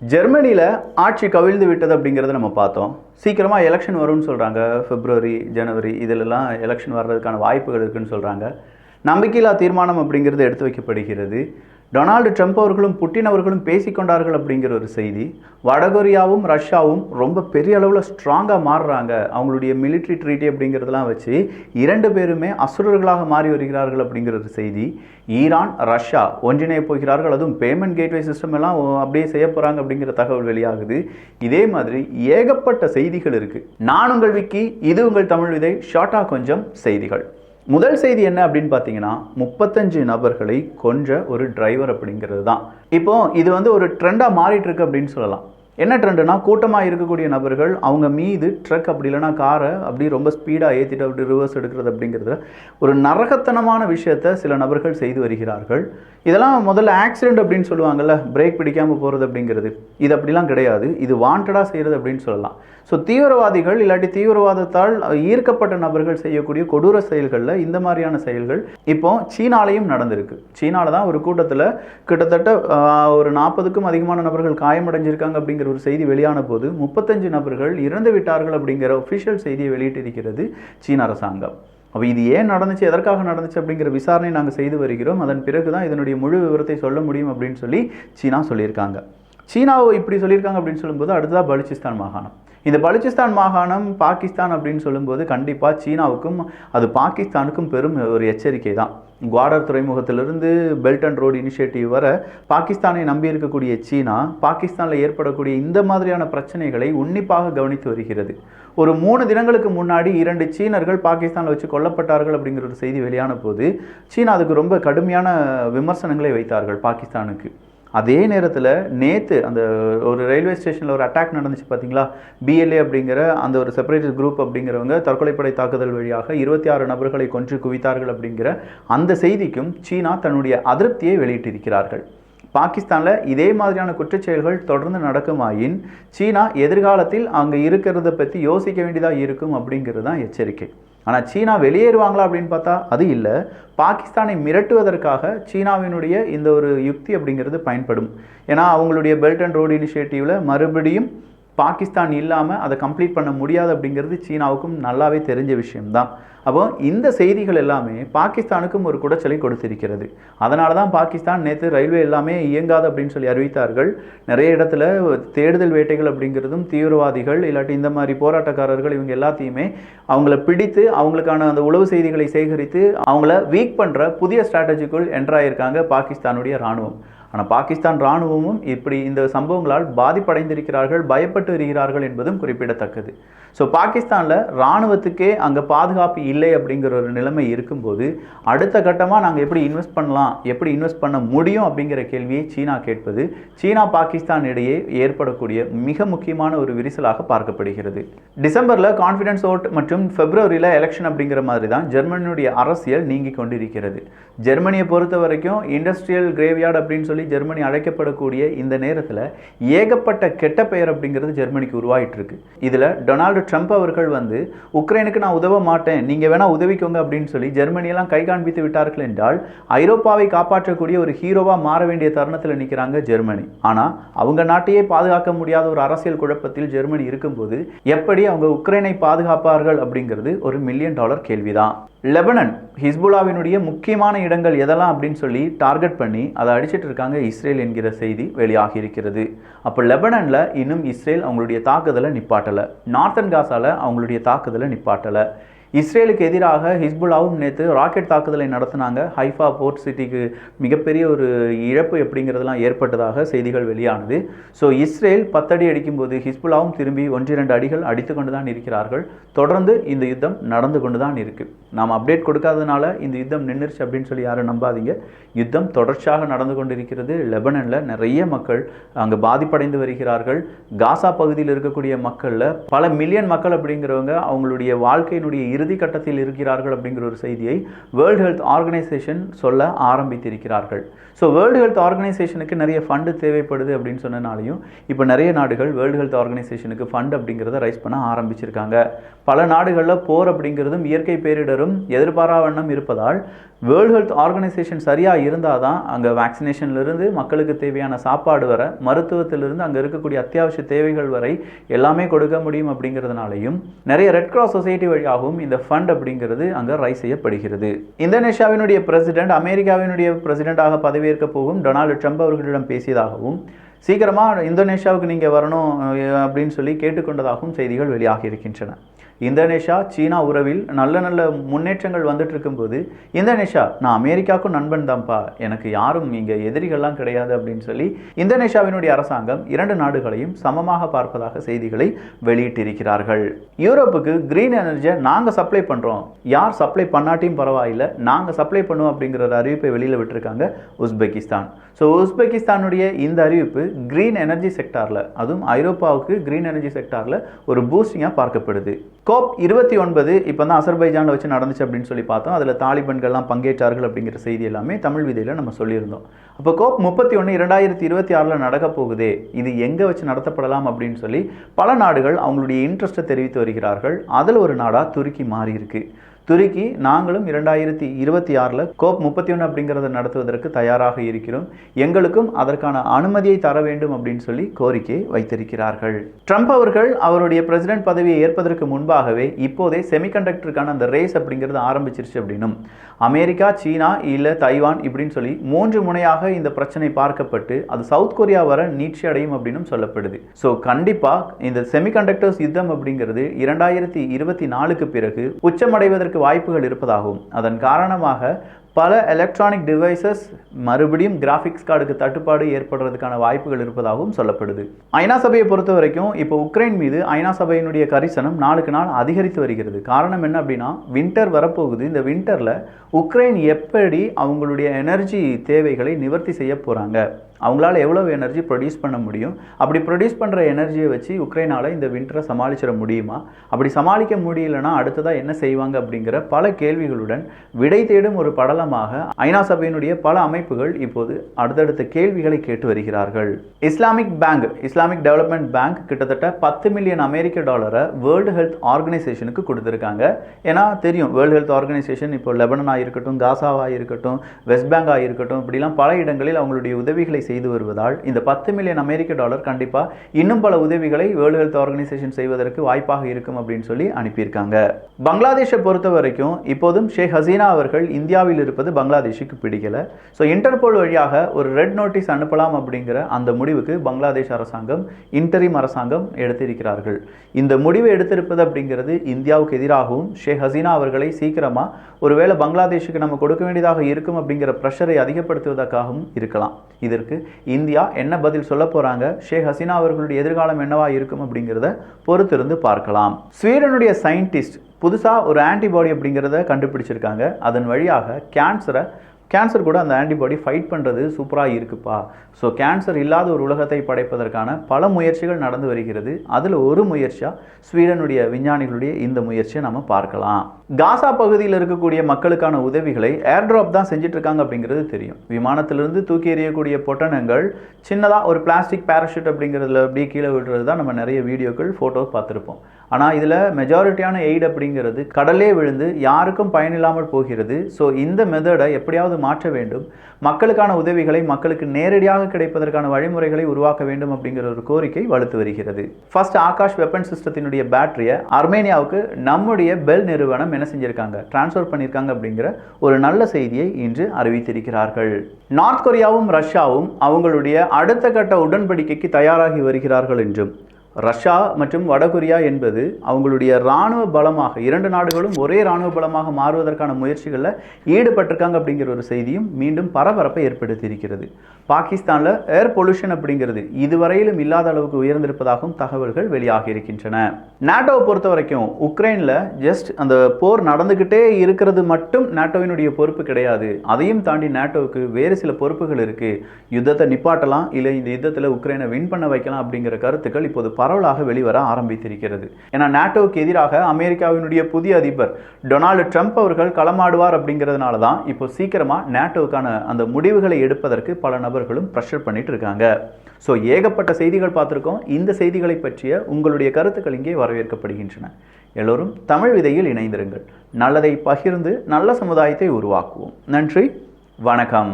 ஜெர்மனியில் ஆட்சி கவிழ்ந்து விட்டது அப்படிங்கிறத நம்ம பார்த்தோம். சீக்கிரமாக எலெக்ஷன் வரும்னு சொல்கிறாங்க பிப்ரவரி ஜனவரி இதிலெல்லாம் எலெக்ஷன் வர்றதுக்கான வாய்ப்புகள் இருக்குதுன்னு சொல்கிறாங்க நம்பிக்கையில்லா தீர்மானம் அப்படிங்கிறது எடுத்து வைக்கப்படுகிறது. டொனால்டு ட்ரம்ப் அவர்களும் புட்டின் அவர்களும் பேசிக்கொண்டார்கள் அப்படிங்கிற ஒரு செய்தி. வடகொரியாவும் ரஷ்யாவும் ரொம்ப பெரிய அளவில் ஸ்ட்ராங்காக மாறுறாங்க. அவங்களுடைய மிலிட்ரி ட்ரீட்டி அப்படிங்கிறதெல்லாம் வச்சு இரண்டு பேருமே அசுரர்களாக மாறி வருகிறார்கள் அப்படிங்கிற ஒரு செய்தி. ஈரான் ரஷ்யா ஒன்றிணைய போகிறார்கள். அதுவும் பேமெண்ட் கேட்வே சிஸ்டம் எல்லாம் அப்படியே செய்ய போகிறாங்க அப்படிங்கிற தகவல் வெளியாகுது. இதே மாதிரி ஏகப்பட்ட செய்திகள் இருக்குது நான் உங்கள் விக்கி இது உங்கள் தமிழ் விதை. ஷார்ட்டாக கொஞ்சம் செய்திகள். முதல் செய்தி என்ன அப்படின்னு பார்த்தீங்கன்னா முப்பத்தஞ்சு நபர்களை கொன்ற ஒரு டிரைவர் அப்படிங்கிறது தான். இப்போ இது வந்து ஒரு ட்ரெண்டாக மாறிட்டு இருக்கு அப்படின்னு சொல்லலாம். என்ன ட்ரெண்டுனா கூட்டமாக இருக்கக்கூடிய நபர்கள் அவங்க மீது ட்ரக் அப்படி இல்லைன்னா காரை அப்படி ரொம்ப ஸ்பீடாக ஏற்றிட்டு அப்படி ரிவர்ஸ் எடுக்கிறது அப்படிங்கிறது ஒரு நரகத்தனமான விஷயத்தை சில நபர்கள் செய்து வருகிறார்கள். இதெல்லாம் முதல்ல ஆக்சிடென்ட் அப்படின்னு சொல்லுவாங்கல்ல பிரேக் பிடிக்காமல் போகிறது அப்படிங்கிறது. இது அப்படிலாம் கிடையாது. இது வாண்டடாக செய்கிறது அப்படின்னு சொல்லலாம். ஸோ தீவிரவாதிகள் இல்லாட்டி தீவிரவாதத்தால் ஈர்க்கப்பட்ட நபர்கள் செய்யக்கூடிய கொடூர செயல்களில் இந்த மாதிரியான செயல்கள் இப்போ சீனாலையும் நடந்திருக்கு. சீனாவில் தான் ஒரு கூட்டத்தில் கிட்டத்தட்ட ஒரு நாற்பதுக்கும் அதிகமான நபர்கள் காயமடைஞ்சிருக்காங்க அப்படிங்கிற ஒரு செய்தி வெளியான போது முப்பத்தஞ்சு நபர்கள் இறந்து விட்டார்கள் அப்படிங்கிற ஒஃபிஷியல் செய்தியை வெளியிட்டிருக்கிறது சீன அரசாங்கம். அப்போ இது ஏன் நடந்துச்சு? எதற்காக நடந்துச்சு அப்படிங்கிற விசாரணை நாங்கள் செய்து வருகிறோம். அதன் பிறகு தான் இதனுடைய முழு விவரத்தை சொல்ல முடியும் அப்படின்னு சொல்லி சீனா சொல்லியிருக்காங்க. சீனாவை இப்படி சொல்லியிருக்காங்க அப்படின்னு சொல்லும்போது அடுத்ததாக பலுச்சிஸ்தான் மாகாணம். இந்த பலுச்சிஸ்தான் மாகாணம் பாகிஸ்தான் அப்படின்னு சொல்லும்போது கண்டிப்பாக சீனாவுக்கும் அது பாகிஸ்தானுக்கும் பெரும் ஒரு எச்சரிக்கை தான் குவாடர் துறைமுகத்திலிருந்து பெல்ட் அண்ட் ரோடு இனிஷியேட்டிவ் வர பாகிஸ்தானை நம்பி இருக்கக்கூடிய சீனா பாகிஸ்தானில் ஏற்படக்கூடிய இந்த மாதிரியான பிரச்சனைகளை உன்னிப்பாக கவனித்து வருகிறது. ஒரு மூணு தினங்களுக்கு முன்னாடி இரண்டு சீனர்கள் பாகிஸ்தானில் வச்சு கொல்லப்பட்டார்கள் அப்படிங்கிற ஒரு செய்தி வெளியான போது சீனா அதுக்கு ரொம்ப கடுமையான விமர்சனங்களை வைத்தார்கள் பாகிஸ்தானுக்கு. அதே நேரத்தில் நேற்று அந்த ஒரு ரயில்வே ஸ்டேஷனில் ஒரு அட்டாக் நடந்துச்சு பார்த்தீங்களா பிஎல்ஏ அப்படிங்கிற அந்த ஒரு செப்பரேட்டட் குரூப் அப்படிங்கிறவங்க தற்கொலைப்படை தாக்குதல் வழியாக இருபத்தி ஆறு நபர்களை கொன்று குவித்தார்கள் அப்படிங்கிற அந்த செய்திக்கும் சீனா தன்னுடைய அதிருப்தியை வெளியிட்டிருக்கிறார்கள். பாகிஸ்தானில் இதே மாதிரியான குற்றச்செயல்கள் தொடர்ந்து நடக்குமாயின் சீனா எதிர்காலத்தில் அங்கே இருக்கிறத பற்றி யோசிக்க வேண்டியதாக இருக்கும் அப்படிங்கிறது தான் எச்சரிக்கை. ஆனால் சீனா வெளியேறுவாங்களா அப்படின்னு பார்த்தா அது இல்லை. பாகிஸ்தானை மிரட்டுவதற்காக சீனாவினுடைய இந்த ஒரு யுக்தி அப்படிங்கிறது பயன்படும். ஏன்னா அவங்களுடைய பெல்ட் அண்ட் ரோடு இனிஷியேட்டிவில் மறுபடியும் பாகிஸ்தான் இல்லாமல் அதை கம்ப்ளீட் பண்ண முடியாது அப்படிங்கிறது சீனாவுக்கும் நல்லாவே தெரிஞ்ச விஷயம்தான். அப்போ இந்த செய்திகள் எல்லாமே பாகிஸ்தானுக்கும் ஒரு குடச்சலை கொடுத்திருக்கிறது. அதனால தான் பாகிஸ்தான் நேற்று ரயில்வே எல்லாமே இயங்காது அப்படின்னு சொல்லி அறிவித்தார்கள். நிறைய இடத்துல தேடுதல் வேட்டைகள் அப்படிங்கிறதும் தீவிரவாதிகள் இல்லாட்டி இந்த மாதிரி போராட்டக்காரர்கள் இவங்க எல்லாத்தையுமே அவங்கள பிடித்து அவங்களுக்கான அந்த உளவு செய்திகளை சேகரித்து அவங்கள வீக் பண்ணுற புதிய ஸ்ட்ராட்டஜிக்குள் என்ட்ராயிருக்காங்க பாகிஸ்தானுடைய இராணுவம் ஆனால் பாகிஸ்தான் இராணுவமும் இப்படி இந்த சம்பவங்களால் பாதிப்படைந்திருக்கிறார்கள் பயப்பட்டு வருகிறார்கள் என்பதும் குறிப்பிடத்தக்கது. ஸோ பாகிஸ்தானில் இராணுவத்துக்கே அங்கே பாதுகாப்பு இல்லை அப்படிங்கிற ஒரு நிலைமை இருக்கும்போது அடுத்த கட்டமாக நாங்கள் எப்படி இன்வெஸ்ட் பண்ணலாம் எப்படி இன்வெஸ்ட் பண்ண முடியும் அப்படிங்கிற கேள்வியை சீனா கேட்பது சீனா பாகிஸ்தான் இடையே ஏற்படக்கூடிய மிக முக்கியமான ஒரு விரிசலாக பார்க்கப்படுகிறது. டிசம்பரில் கான்ஃபிடன்ஸ் ஓட் மற்றும் பிப்ரவரியில் எலெக்ஷன் அப்படிங்கிற மாதிரி தான் ஜெர்மனியுடைய அரசியல் நீங்கி கொண்டிருக்கிறது. ஜெர்மனியை பொறுத்த வரைக்கும் இண்டஸ்ட்ரியல் கிரேவியார்டு அப்படின்னு சொல்லி ஜெர்மனி அழைக்கப்படக்கூடிய இந்த நேரத்தில் ஏகப்பட்ட கெட்ட பெயர் அப்படிங்கிறது ஜெர்மனிக்கு உருவாயிட்டு இருக்கு இதில் டொனால்டு ட்ரம்ப் அவர்கள் வந்து உக்ரைனுக்கு நான் உதவ மாட்டேன் நீங்கள் வேணா உதவிக்கோங்க அப்படின்னு சொல்லி ஜெர்மனியெல்லாம் கை காண்பித்து விட்டார்கள் என்றால் ஐரோப்பாவை காப்பாற்றக்கூடிய ஒரு ஹீரோவாக மாற வேண்டிய தருணத்தில் நிற்கிறாங்க ஜெர்மனி. ஆனால் அவங்க நாட்டையே பாதுகாக்க முடியாத ஒரு அரசியல் குழப்பத்தில் ஜெர்மனி இருக்கும்போது எப்படி அவங்க உக்ரைனை பாதுகாப்பார்கள் அப்படிங்கிறது ஒரு மில்லியன் டாலர் கேள்விதான். லெபனன் ஹிஸ்புல்லாவினுடைய முக்கியமான இடங்கள் எதெல்லாம் அப்படின்னு சொல்லி டார்கெட் பண்ணி அதை அடிச்சிட்டு இருக்காங்க இஸ்ரேல் என்கிற செய்தி வெளியாகி இருக்கிறது அப்போ லெபனனில் இன்னும் இஸ்ரேல் அவங்களுடைய தாக்குதலை நிப்பாட்டலை. நார்த்தன் காசாவில் அவங்களுடைய தாக்குதலை நிப்பாட்டலை. இஸ்ரேலுக்கு எதிராக ஹிஸ்புல்லாவும் நேற்று ராக்கெட் தாக்குதலை நடத்தினாங்க. ஹைஃபா போர்ட் சிட்டிக்கு மிகப்பெரிய ஒரு இழப்பு எப்படிங்கிறதுலாம் ஏற்பட்டதாக செய்திகள் வெளியானது. ஸோ இஸ்ரேல் பத்தடி அடிக்கும்போது ஹிஸ்புல்லாவும் திரும்பி ஒன்றிரண்டு அடிகள் அடித்து கொண்டு தான் இருக்கிறார்கள். தொடர்ந்து இந்த யுத்தம் நடந்து கொண்டு தான் இருக்கு. நாம் அப்டேட் கொடுக்காதனால இந்த யுத்தம் நின்றுச்சு அப்படின்னு சொல்லி யாரும் நம்பாதீங்க. யுத்தம் தொடர்ச்சியாக நடந்து கொண்டிருக்கிறது. லெபனனில் நிறைய மக்கள் அங்கே பாதிப்படைந்து வருகிறார்கள். காசா பகுதியில் இருக்கக்கூடிய மக்களில் பல மில்லியன் மக்கள் அப்படிங்கிறவங்க அவங்களுடைய வாழ்க்கையினுடைய இறுதி கட்டத்தில் இருக்கிறார்கள் அப்படிங்கிற ஒரு செய்தியை வேர்ல்டு ஹெல்த் ஆர்கனைசேஷன் சொல்ல ஆரம்பித்திருக்கிறார்கள். ஸோ வேர்ல்டு ஹெல்த் ஆர்கனைசேஷனுக்கு நிறைய ஃபண்டு தேவைப்படுது அப்படின்னு சொன்னனாலையும் இப்போ நிறைய நாடுகள் வேர்ல்டு ஹெல்த் ஆர்கனைசேஷனுக்கு ஃபண்ட் அப்படிங்கிறத ரைஸ் பண்ண ஆரம்பிச்சிருக்காங்க. பல நாடுகளில் போர் அப்படிங்கிறதும் இயற்கை பேரிடரும் எதிர்பாராவண்ணம் இருப்பதால் வேர்ல்டு ஹெல்த் ஆர்கனைசேஷன் சரியாக இருந்தால் தான் அங்கே வேக்சினேஷன்லேருந்து மக்களுக்கு தேவையான சாப்பாடு வர மருத்துவத்திலிருந்து அங்கே இருக்கக்கூடிய அத்தியாவசிய தேவைகள் வரை எல்லாமே கொடுக்க முடியும் அப்படிங்கிறதுனாலையும் நிறைய ரெட் கிராஸ் சொசைட்டி வழியாகவும் இந்த ஃபண்ட் அப்படிங்கிறது அங்கே ரைஸ் செய்யப்படுகிறது. இந்தோனேஷியாவினுடைய பிரசிடென்ட் அமெரிக்காவினுடைய பிரசிடென்டாக பதவியேற்க போகும் டொனால்டு ட்ரம்ப் அவர்களிடம் பேசியதாகவும் சீக்கிரமாக இந்தோனேஷியாவுக்கு நீங்கள் வரணும் அப்படின்னு சொல்லி கேட்டுக்கொண்டதாகவும் செய்திகள் வெளியாகி இருக்கின்றன இந்தோனேஷியா சீனா உறவில் நல்ல நல்ல முன்னேற்றங்கள் வந்துட்டு இருக்கும்போது இந்தோனேஷியா நான் அமெரிக்காவுக்கும் நண்பன் தான்ப்பா எனக்கு யாரும் இங்கே எதிரிகள்லாம் கிடையாது அப்படின்னு சொல்லி இந்தோனேஷியாவினுடைய அரசாங்கம் இரண்டு நாடுகளையும் சமமாக பார்ப்பதாக செய்திகளை வெளியிட்டிருக்கிறார்கள். யூரோப்புக்கு கிரீன் எனர்ஜியை நாங்கள் சப்ளை பண்ணுறோம் யார் சப்ளை பண்ணாட்டியும் பரவாயில்லை நாங்கள் சப்ளை பண்ணுவோம் அப்படிங்கிற ஒரு அறிவிப்பை வெளியில் விட்டுருக்காங்க உஸ்பெகிஸ்தான். ஸோ உஸ்பெகிஸ்தானுடைய இந்த அறிவிப்பு க்ரீன் எனர்ஜி செக்டாரில் அதுவும் ஐரோப்பாவுக்கு கிரீன் எனர்ஜி செக்டாரில் ஒரு பூஸ்டிங்காக பார்க்கப்படுது. கோப் இருபத்தி ஒன்பது இப்போ தான் அசர்பைஜானில் வச்சு நடந்துச்சு அப்படின்னு சொல்லி பார்த்தோம். அதில் தாலிபன்கள்லாம் பங்கேற்றார்கள் அப்படிங்கிற செய்தி எல்லாமே தமிழ் விதையில் நம்ம சொல்லியிருந்தோம். அப்போ கோப் முப்பத்தி ஒன்று இரண்டாயிரத்தி இருபத்தி ஆறில் நடக்க போகுதே இது எங்கே வச்சு நடத்தப்படலாம் அப்படின்னு சொல்லி பல நாடுகள் அவங்களுடைய இன்ட்ரெஸ்ட்டை தெரிவித்து வருகிறார்கள். அதில் ஒரு நாடாக துருக்கி மாறிருக்கு துருக்கி நாங்களும் இரண்டாயிரத்தி இருபத்தி ஆறில் கோப் முப்பத்தி ஒன்று அப்படிங்கிறத நடத்துவதற்கு தயாராக இருக்கிறோம். எங்களுக்கும் அதற்கான அனுமதியை தர வேண்டும் அப்படின்னு சொல்லி கோரிக்கை வைத்திருக்கிறார்கள். ட்ரம்ப் அவர்கள் அவருடைய பிரசிடென்ட் பதவியை ஏற்பதற்கு முன்பாகவே இப்போதே செமிகண்டக்டருக்கான அந்த ரேஸ் அப்படிங்கிறது ஆரம்பிச்சிருச்சு அப்படின்னும். அமெரிக்கா சீனா இல்லை தைவான் இப்படின்னு சொல்லி மூன்று முனையாக இந்த பிரச்சனை பார்க்கப்பட்டு அது சவுத் கொரியா வர நீட்சி அடையும் அப்படின்னும் சொல்லப்படுது. ஸோ கண்டிப்பாக இந்த செமிகண்டக்டர்ஸ் யுத்தம் அப்படிங்கிறது இரண்டாயிரத்தி இருபத்தி நாலுக்கு பிறகு உச்சமடைவதற்கு வாய்ப்புகள் இருப்பதாகவும் அதன் காரணமாக பல எலக்ட்ரானிக் டிவைசஸ் மறுபடியும் கிராஃபிக்ஸ் கார்டுக்கு தட்டுப்பாடு ஏற்படுறதுக்கான வாய்ப்புகள் இருப்பதாகவும் சொல்லப்படுது. ஐநா சபையை பொறுத்த வரைக்கும் இப்போ உக்ரைன் மீது ஐநா சபையினுடைய கரிசனம் நாளுக்கு நாள் அதிகரித்து வருகிறது. காரணம் என்ன அப்படின்னா வின்டர் வரப்போகுது. இந்த வின்டரில் உக்ரைன் எப்படி அவங்களுடைய எனர்ஜி தேவைகளை நிவர்த்தி செய்ய போகிறாங்க அவங்களால எவ்வளவு எனர்ஜி ப்ரொடியூஸ் பண்ண முடியும்? அப்படி ப்ரொடியூஸ் பண்ணுற எனர்ஜியை வச்சு உக்ரைனால் இந்த வின்டரை சமாளிச்சிட முடியுமா? அப்படி சமாளிக்க முடியலன்னா அடுத்ததாக என்ன செய்வாங்க அப்படிங்கிற பல கேள்விகளுடன் விடை தேடும் ஒரு காரணமாக ஐநா சபையினுடைய பல அமைப்புகள் இப்போது அடுத்தடுத்த கேள்விகளை கேட்டு வருகிறார்கள். Islamic bank Islamic development bank கிட்டத்தட்ட பத்து மில்லியன் அமெரிக்க டாலரை வேர்ல்டு ஹெல்த் ஆர்கனைசேஷனுக்கு கொடுத்துருக்காங்க. ஏன்னா தெரியும் வேர்ல்டு ஹெல்த் ஆர்கனைசேஷன் இப்போ லெபனனாக இருக்கட்டும் காசாவாக இருக்கட்டும் வெஸ்ட் பேங்காக இருக்கட்டும் இப்படிலாம் பல இடங்களில் அவங்களுடைய உதவிகளை செய்து வருவதால் இந்த பத்து மில்லியன் அமெரிக்க டாலர் கண்டிப்பாக இன்னும் பல உதவிகளை வேர்ல்டு ஹெல்த் ஆர்கனைசேஷன் செய்வதற்கு வாய்ப்பாக இருக்கும் அப்படின்னு சொல்லி அனுப்பியிருக்காங்க. பங்களாதேஷை பொறுத்த வரைக்கும் இப்போதும் ஷேக் ஹசீனா அவர்கள் இந்தியாவில் இருப்பது பங்களாதேஷுக்கு பிடிக்கலை. ஸோ இன்டர்போல் வழியாக ஒரு ரெட் நோட்டீஸ் அனுப்பலாம் அப்படிங்கிற அந்த முடிவுக்கு பங்களாதேஷ் அரசாங்கம் இன்டரிம் அரசாங்கம் எடுத்திருக்கிறார்கள். இந்த முடிவை எடுத்திருப்பது அப்படிங்கிறது இந்தியாவுக்கு எதிராகவும் ஷேக் ஹசீனா அவர்களை சீக்கிரமாக ஒருவேளை பங்களாதேஷுக்கு நம்ம கொடுக்க வேண்டியதாக இருக்கும் அப்படிங்கிற ப்ரெஷரை அதிகப்படுத்துவதற்காகவும் இருக்கலாம். இதற்கு இந்தியா என்ன பதில் சொல்ல போறாங்க? ஷேக் ஹசீனா அவர்களுடைய எதிர்காலம் என்னவா இருக்கும் அப்படிங்கிறத பொறுத்திருந்து பார்க்கலாம். ஸ்வீடனுடைய சயின்டிஸ்ட் புதுசாக ஒரு ஆன்டிபாடி அப்படிங்கிறத கண்டுபிடிச்சிருக்காங்க. அதன் வழியாக கேன்சரை கேன்சர் கூட அந்த ஆன்டிபாடி ஃபைட் பண்ணுறது சூப்பராக இருக்குப்பா. ஸோ கேன்சர் இல்லாத ஒரு உலகத்தை படைப்பதற்கான பல முயற்சிகள் நடந்து வருகிறது. அதில் ஒரு முயற்சியாக ஸ்வீடனுடைய விஞ்ஞானிகளுடைய இந்த முயற்சியை நம்ம பார்க்கலாம். காசா பகுதியில் இருக்கக்கூடிய மக்களுக்கான உதவிகளை ஏர்ட்ராப் தான் செஞ்சுட்டு இருக்காங்க அப்படிங்கிறது தெரியும். விமானத்திலிருந்து தூக்கி எறியக்கூடிய பொட்டணங்கள் சின்னதாக ஒரு பிளாஸ்டிக் பேராஷூட் அப்படிங்கிறதுல அப்படியே கீழே விடுறது தான் நம்ம நிறைய வீடியோக்கள் ஃபோட்டோஸ் பார்த்துருப்போம். ஆனால் இதில் மெஜாரிட்டியான எய்ட் அப்படிங்கிறது கடலே விழுந்து யாருக்கும் பயனில்லாமல் போகிறது. ஸோ இந்த மெத்தடை எப்படியாவது மாற்ற வேண்டும். மக்களுக்கான உதவிகளை மக்களுக்கு நேரடியாக கிடைப்பதற்கான வழிமுறைகளை உருவாக்க வேண்டும் அப்படிங்கிற ஒரு கோரிக்கை வலுத்து வருகிறது. ஃபர்ஸ்ட் ஆகாஷ் வெப்பன் சிஸ்டத்தினுடைய பேட்டரியை அர்மேனியாவுக்கு நம்முடைய பெல் நிறுவனம் என்ன செஞ்சிருக்காங்க? டிரான்ஸ்ஃபர் பண்ணியிருக்காங்க அப்படிங்கிற ஒரு நல்ல செய்தியை இன்று அறிவித்திருக்கிறார்கள். நார்த் கொரியாவும் ரஷ்யாவும் அவங்களுடைய அடுத்த கட்ட உடன்படிக்கைக்கு தயாராகி வருகிறார்கள் என்றும். ரஷ்யா மற்றும் வடகொரியா என்பது அவங்களுடைய இராணுவ பலமாக இரண்டு நாடுகளும் ஒரே இராணுவ பலமாக மாறுவதற்கான முயற்சிகளில் ஈடுபட்டிருக்காங்க அப்படிங்கிற ஒரு செய்தியும் மீண்டும் பரபரப்பை ஏற்படுத்தியிருக்கிறது. பாகிஸ்தானில் ஏர் பொல்யூஷன் அப்படிங்கிறது இதுவரையிலும் இல்லாத அளவுக்கு உயர்ந்திருப்பதாகவும் தகவல்கள் வெளியாகி இருக்கின்றன நாட்டோவை பொறுத்த வரைக்கும் உக்ரைனில் ஜஸ்ட் அந்த போர் நடந்துக்கிட்டே இருக்கிறது மட்டும் நாட்டோவினுடைய பொறுப்பு கிடையாது. அதையும் தாண்டி நாட்டோவுக்கு வேறு சில பொறுப்புகள் இருக்குது யுத்தத்தை நிப்பாட்டலாம் இல்லை இந்த யுத்தத்தில் உக்ரைனை வின் பண்ண வைக்கலாம் அப்படிங்கிற கருத்துக்கள் இப்போது பரவலாக வெளிவர ஆரம்பித்திருக்கிறது. ஏன்னா நாட்டோவுக்கு எதிராக அமெரிக்காவினுடைய புதிய அதிபர் டொனால்டு ட்ரம்ப் அவர்கள் களமாடுவார் அப்படிங்கிறதுனால தான் இப்போ சீக்கிரமாக நாட்டோவுக்கான அந்த முடிவுகளை எடுப்பதற்கு பல நபர்களும் ப்ரெஷர் பண்ணிட்டு இருக்காங்க. ஸோ ஏகப்பட்ட செய்திகள் பார்த்துருக்கோம். இந்த செய்திகளை பற்றிய உங்களுடைய கருத்துக்கள் இங்கே வரவேற்கப்படுகின்றன. எல்லோரும் தமிழ் விதையில் இணைந்திருங்கள். நல்லதை பகிர்ந்து நல்ல சமுதாயத்தை உருவாக்குவோம். நன்றி. வணக்கம்.